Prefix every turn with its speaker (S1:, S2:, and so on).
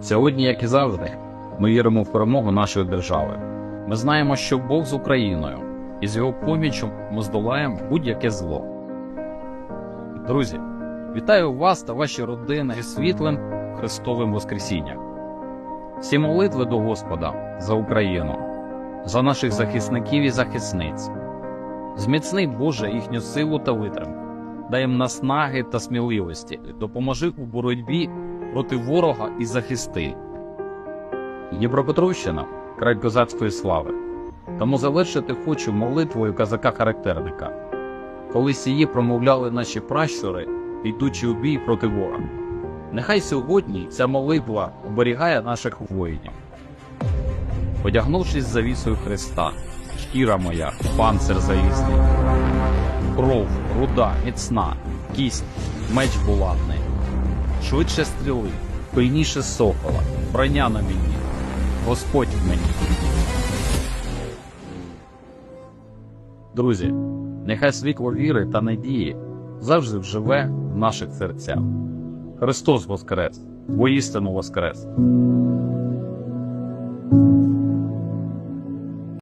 S1: Сьогодні, як і завжди, ми віримо в перемогу нашої держави. Ми знаємо, що Бог з Україною, і з його поміччю ми здолаємо будь-яке зло. Друзі, вітаю вас та ваші родини зі світлим Христовим Воскресінням. Всі молитви до Господа за Україну, за наших захисників і захисниць. Зміцни Боже їхню силу та витримку, дай їм наснаги та сміливості, допоможи у боротьбі проти ворога і захисти. Дніпропетровщина край козацької слави. Тому завершити хочу молитвою казака-характерника. Колись її промовляли наші пращури, йдучи у бій проти ворога. Нехай сьогодні ця молитва оберігає наших воїнів. Одягнувшись завісою Христа, шкіра моя, панцир залізний, кров, руда, міцна, кість, меч булатний, швидше стріли, пильніше сокола, броня на мені, Господь в мені. Друзі, нехай світло віри та надії завжди вживе в наших серцях. Христос Воскрес, воістину Воскрес!